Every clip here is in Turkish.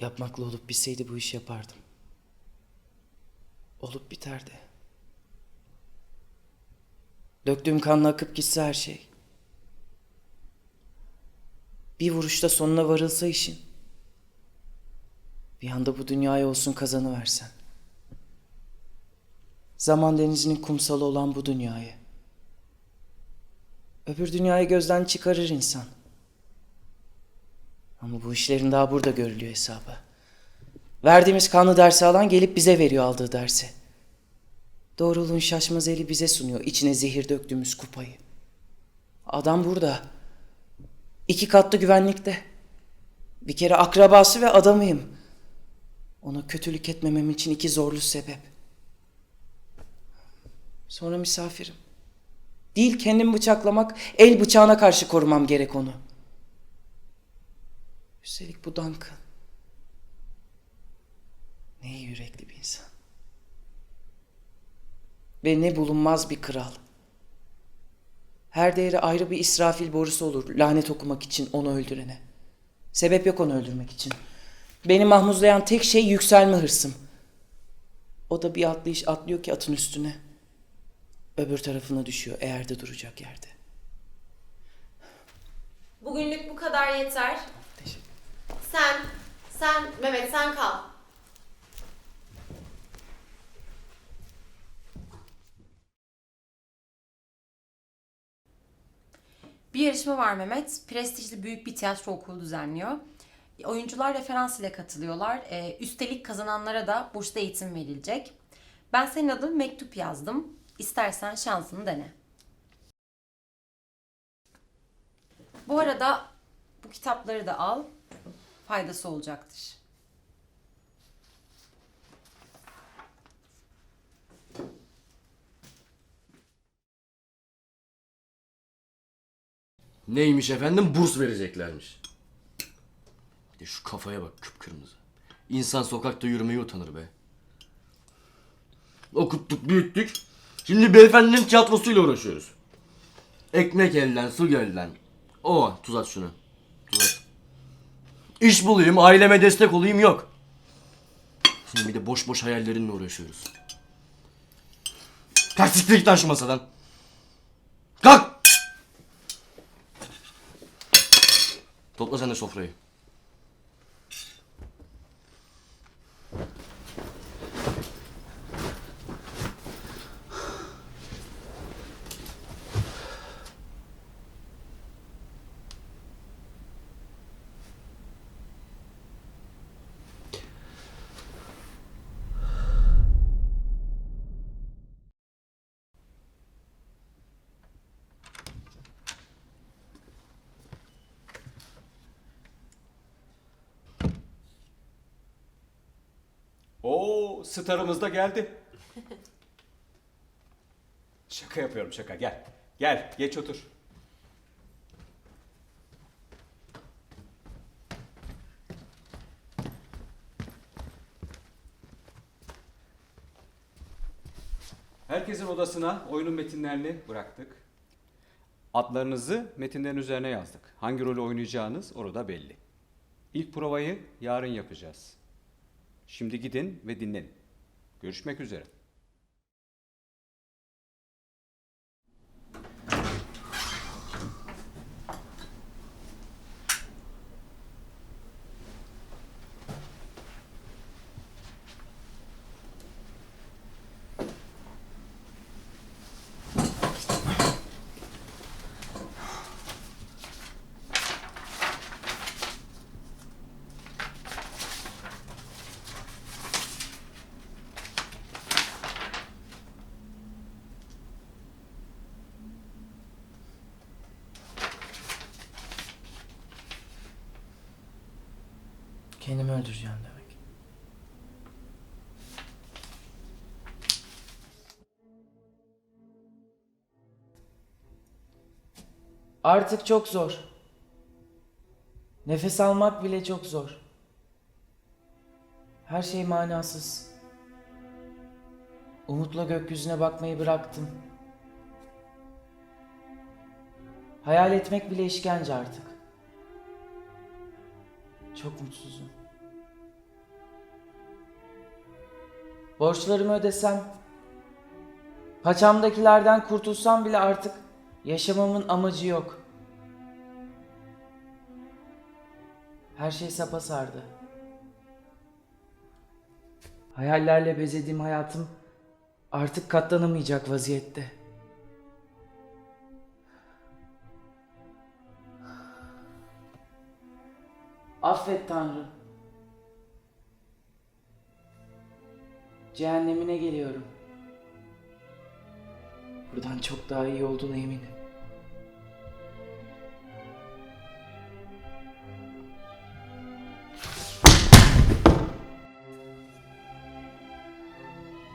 Yapmakla olup bitseydi bu işi yapardım. Olup biterdi. Döktüğüm kanla akıp gitse her şey. Bir vuruşta sonuna varılsa işin. Bir anda bu dünyaya olsun kazanı versen. Zaman denizinin kumsalı olan bu dünyayı. Öbür dünyayı gözden çıkarır insan. Ama bu işlerin daha burada görülüyor hesabı. Verdiğimiz kanlı dersi alan gelip bize veriyor aldığı dersi. Doğruluğun şaşmaz eli bize sunuyor içine zehir döktüğümüz kupayı. Adam burada. İki katlı güvenlikte. Bir kere akrabası ve adamıyım. Ona kötülük etmemem için iki zorlu sebep. Sonra misafirim. Değil kendimi bıçaklamak, el bıçağına karşı korumam gerek onu. Üstelik bu Duncan. Ne yürekli bir insan. Ve ne bulunmaz bir kral. Her değeri ayrı bir İsrafil borusu olur lanet okumak için onu öldürene. Sebep yok onu öldürmek için. Beni mahmuzlayan tek şey yükselme hırsım. O da bir atlayış atlıyor ki atın üstüne. Öbür tarafına düşüyor eğer de duracak yerde. Bugünlük bu kadar yeter. Sen, sen, Mehmet sen kal. Bir yarışma var Mehmet. Prestijli büyük bir tiyatro okulu düzenliyor. Oyuncular referans ile katılıyorlar. Ee, üstelik kazananlara da burslu eğitim verilecek. Ben senin adın mektup yazdım. İstersen şansını dene. Bu arada bu kitapları da al. Faydası olacaktır. Neymiş efendim? Burs vereceklermiş. Bir şu kafaya bak kıpkırmızı. İnsan sokakta yürümeye utanır be. Okuttuk, büyüttük. Şimdi beyefendinin tiyatrosuyla uğraşıyoruz. Ekmek elden, su gölden. O, tuz at şunu. İş bulayım, aileme destek olayım yok. Şimdi bir de boş boş hayallerinle uğraşıyoruz. Kalk siktir masadan. Kalk! Topla sen de sofrayı. Oo, starımız da geldi. şaka yapıyorum şaka. Gel. Gel, geç otur. Herkesin odasına oyunun metinlerini bıraktık. Adlarınızı metinlerin üzerine yazdık. Hangi rolü oynayacağınız orada belli. İlk provayı yarın yapacağız. Şimdi gidin ve dinlenin. Görüşmek üzere. Kendimi öldüreceğim demek. Artık çok zor. Nefes almak bile çok zor. Her şey manasız. Umutla gökyüzüne bakmayı bıraktım. Hayal etmek bile işkence artık. Çok mutsuzum. Borçlarımı ödesem, paçamdakilerden kurtulsam bile artık yaşamamın amacı yok. Her şey sapa sardı. Hayallerle bezediğim hayatım artık katlanamayacak vaziyette. Affet Tanrı. Cehennemine geliyorum. Buradan çok daha iyi olduğuna eminim.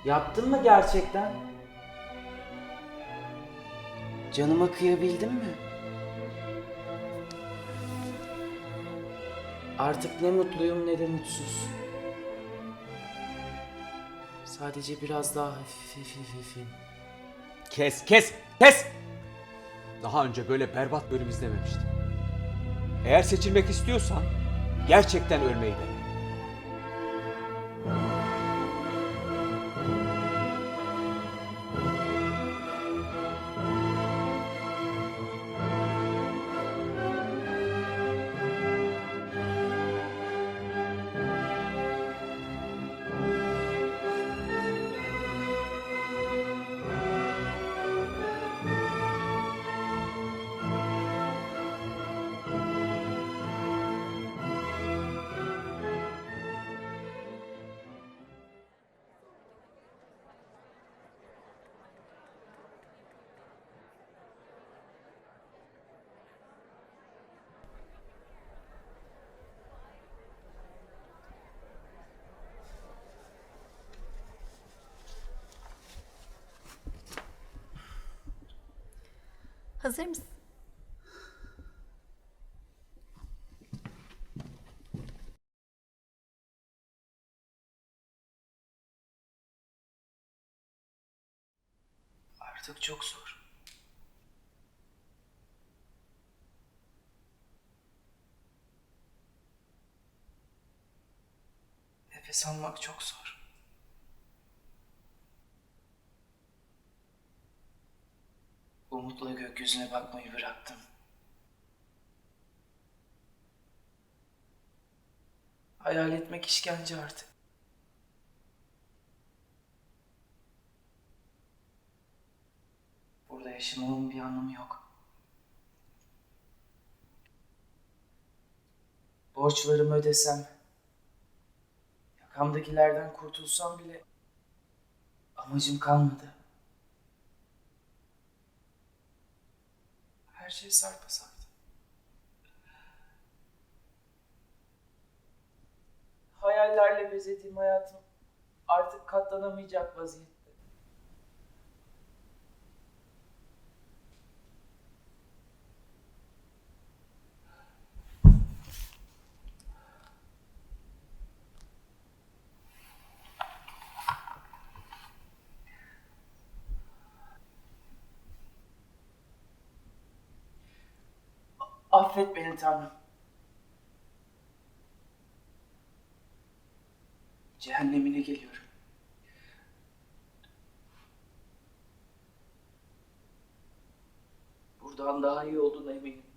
Yaptın mı gerçekten? Canıma kıyabildin mi? Artık ne mutluyum ne de mutsuz. Sadece biraz daha hafif hafif hafifim. Kes, kes, kes! Daha önce böyle berbat bölüm izlememiştim. Eğer seçilmek istiyorsan gerçekten ölmeyi dene. Hazır mısın? Artık çok zor. Nefes almak çok zor. Umutla gökyüzüne bakmayı bıraktım. Hayal etmek işkence artık. Burada yaşamamın bir anlamı yok. Borçlarımı ödesem, yakamdakilerden kurtulsam bile amacım kalmadı. Her şey sarpa sardı. Hayallerle bezediğim hayatım artık katlanamayacak vaziyette. Affet beni Tanrım. Cehennemine geliyorum. Buradan daha iyi olduğuna eminim.